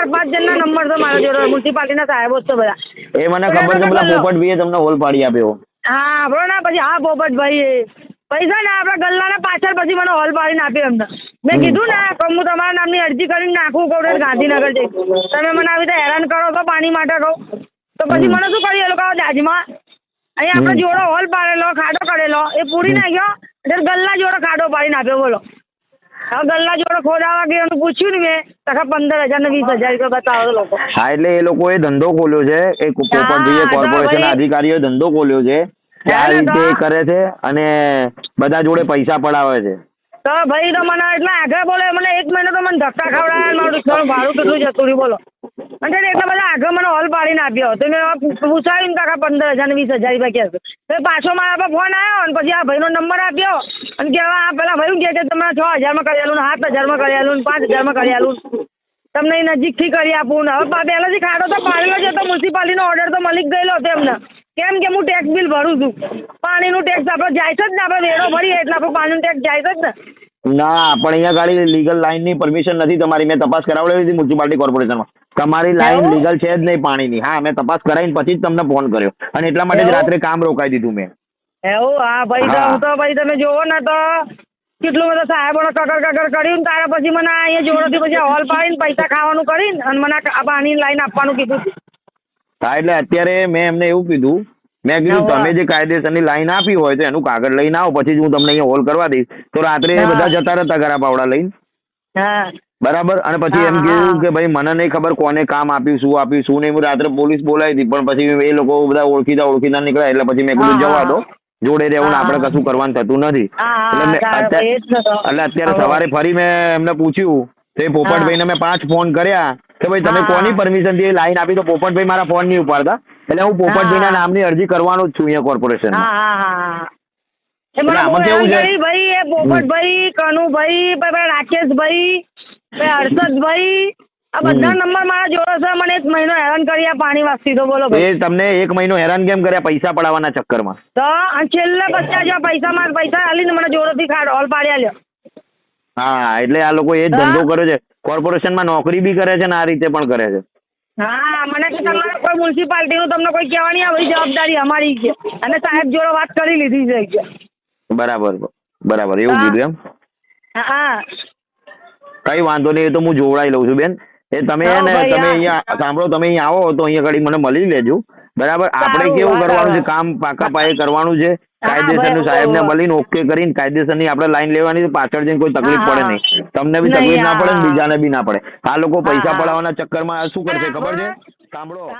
ચાર પાંચ જણના નંબર તો મારા જોડે. મ્યુનિસિપાલિટીના સાહેબો છે બધા. એ મને ખબર છે પેલા પોપટભાઈએ તમને હોલ પાડી આપ્યો. હા બરો ને પછી હા પોપટભાઈ પૈસા ને આપણા ગલ્લાના પાછળ પછી મને હોલ પાડીને આપ્યો એમને. મેં કીધું ને કે હું તમારા નામની અરજી કરીને નાખું કહું ગાંધીનગર જઈ. તમે મને આવી રીતે હેરાન કરો તો પાણી માટે કહું તો પછી મને શું કર્યું? એ લોકો દાજમાં. અહીંયા આપણે જોડો હોલ પાડેલો ખાડો કરેલો એ પૂરી નાખ્યો એટલે ગલ્લા જોડો ખાડો પાડી નાખ્યો બોલો. હવે ગલ્લા જોડે ખોદાવા ગયો એનું પૂછ્યું ને મેં. તખા પંદર હજાર ને વીસ હજાર રૂપિયા બતાવો લોકો. હા એટલે એ લોકોએ ધંધો ખોલ્યો છે. એ પોપટભાઈએ કોર્પોરેશન અધિકારીઓએ ધંધો ખોલ્યો છે. કે આ રીતે કરે છે અને બધા જોડે પૈસા પડાવે છે. તો ભાઈ તો મને એટલા આગળ બોલે મને એક મહિનો તો મને ધક્કા ખવડાવે મારું ભાડું કેટલું જતું રહ્યું બોલો. અને એટલા બધા આગળ મને હોલ પાડીને આપ્યો તો મેં પૂછાયું કાકા પંદર હજાર વીસ હજાર રૂપિયા કહેશે તો પાછો મારા પર ફોન આવ્યો અને પછી આ ભાઈનો નંબર આપ્યો અને કહેવા આ પેલા ભાઈ કે તમે છ હજારમાં કરેલું ને સાત હજારમાં કરેલું ને પાંચ હજારમાં કરેલું તમને નજીકથી કરી આપું ને. હવે પહેલાથી ખાડો તો પાડેલો છે તો મ્યુનિસિપાલિટીનો ઓર્ડર તો મળી ગયેલો હતો એમને. કેમ કે હું ટેક્સ બિલ ભરું છું. પાણીનું ટેક્સ આપણે જાય છે જ ને આપણે વેરો ભરીએ એટલે આપણે પાણીનું ટેક્સ જાય છે જ ને. ના, પણ અહીંયા ગાડી લીગલ લાઈનની પરમિશન નથી તમારી. મેં તપાસ કરાવડાવી હતી મ્યુનિસિપાલિટી કોર્પોરેશનમાં તમારી લાઈન લીગલ છે જ નહીં પાણીની. હા મેં તપાસ કરાવીને પછી જ તમને ફોન કર્યો. અને એટલા માટે જ રાત્રે કામ રોકાઈ દીધું મેં. એવું? હા ભાઈ હું. તો ભાઈ તમે જોવો ને તો કેટલું બધું સાહેબોને કકર કકર કર્યું તારા પછી મને અહીંયા જોડેથી પછી હોલ પાડીને પૈસા ખાવાનું કરીને અને મને આ પાણીની લાઈન આપવાનું કીધું. હા એટલે અત્યારે મેં એમને એવું કીધું. મેં કીધું તમે જે કાયદેસરની લાઈન આપી હોય તો એનું કાગળ લઈને આવો પછી જ હું તમને અહીંયા હોલ કરવા દઈશ. તો રાત્રે બધા જતા રહેતા ઘરા પાવડા લઈને. હા. બરાબર? અને પછી એમ કીધું કે ભાઈ મને નહીં ખબર કોને કામ આપ્યું શું આપ્યું શું નહીં. રાત્રે પોલીસ બોલાવી હતી પણ પછી એ લોકો બધા ઓળખીતા ઓળખીતા નીકળ્યા એટલે પછી મેં કીધું જવા દો. જોડે રહેવું આપણે કશું કરવાનું થતું નથી. એટલે અત્યારે-. એટલે સવારે ફરી મેં એમને પૂછ્યું તો એ પોપટભાઈને મેં પાંચ ફોન કર્યા કે ભાઈ તમે કોની પરમિશનથી લાઈન આપી? તો પોપટભાઈ મારા ફોન નહીં ઉપાડતા. એટલે હું પોપટભાઈના. નામની અરજી કરવાનો જ છું અહીંયા કોર્પોરેશન આમાં કેવું છે? ભાઈ પોપટભાઈ કનુભાઈ રાકેશભાઈ હર્ષદભાઈ આ બધા નંબર મારા જોડે છે મને એક મહિનો હેરાન કરી આ પાણી વાસી તો બોલો એ તમને એક મહિનો હેરાન કેમ કર્યા પૈસા પડાવવાના ચક્કરમાં? તો છેલ્લે પચાસ હજાર પૈસા મારા પૈસા આલીને મને જોડેથી ખાડ ઓલ પાડ્યા લ્યો હા એટલે આ લોકો એ જ ધંધો કરે છે. કોર્પોરેશનમાં નોકરી બી કરે છે ને આ રીતે પણ કરે છે. હા મને કે તમારે કોઈ મ્યુનિસિપાલિટીનું તમને કોઈ કહેવાની આવી જવાબદારી અમારી છે. અને સાહેબ જોડે વાત કરી લીધી છે બરાબર બરાબર. એવું. કીધું એમ? હા. કઈ વાંધો નહીં એ તો હું જોવડાવી લઉં છું બેન. એ તમે ને તમે અહીંયા સાંભળો તમે અહીંયા આવો તો અહીંયા ઘડી મને મળી લેજો. બરાબર? આપણે કેવું કરવાનું છે? કામ પાકા પાયે કરવાનું છે. કાયદેસરનું સાહેબ ને મળીને ઓકે કરીને કાયદેસરની આપણે લાઈન લેવાની પાછળ જઈને કોઈ તકલીફ પડે. નહીં. તમને બી તકલીફ ના પડે બીજાને બી ના પડે. આ લોકો પૈસા. પડાવવાના ચક્કરમાં શું કરશે ખબર છે? સાંભળો.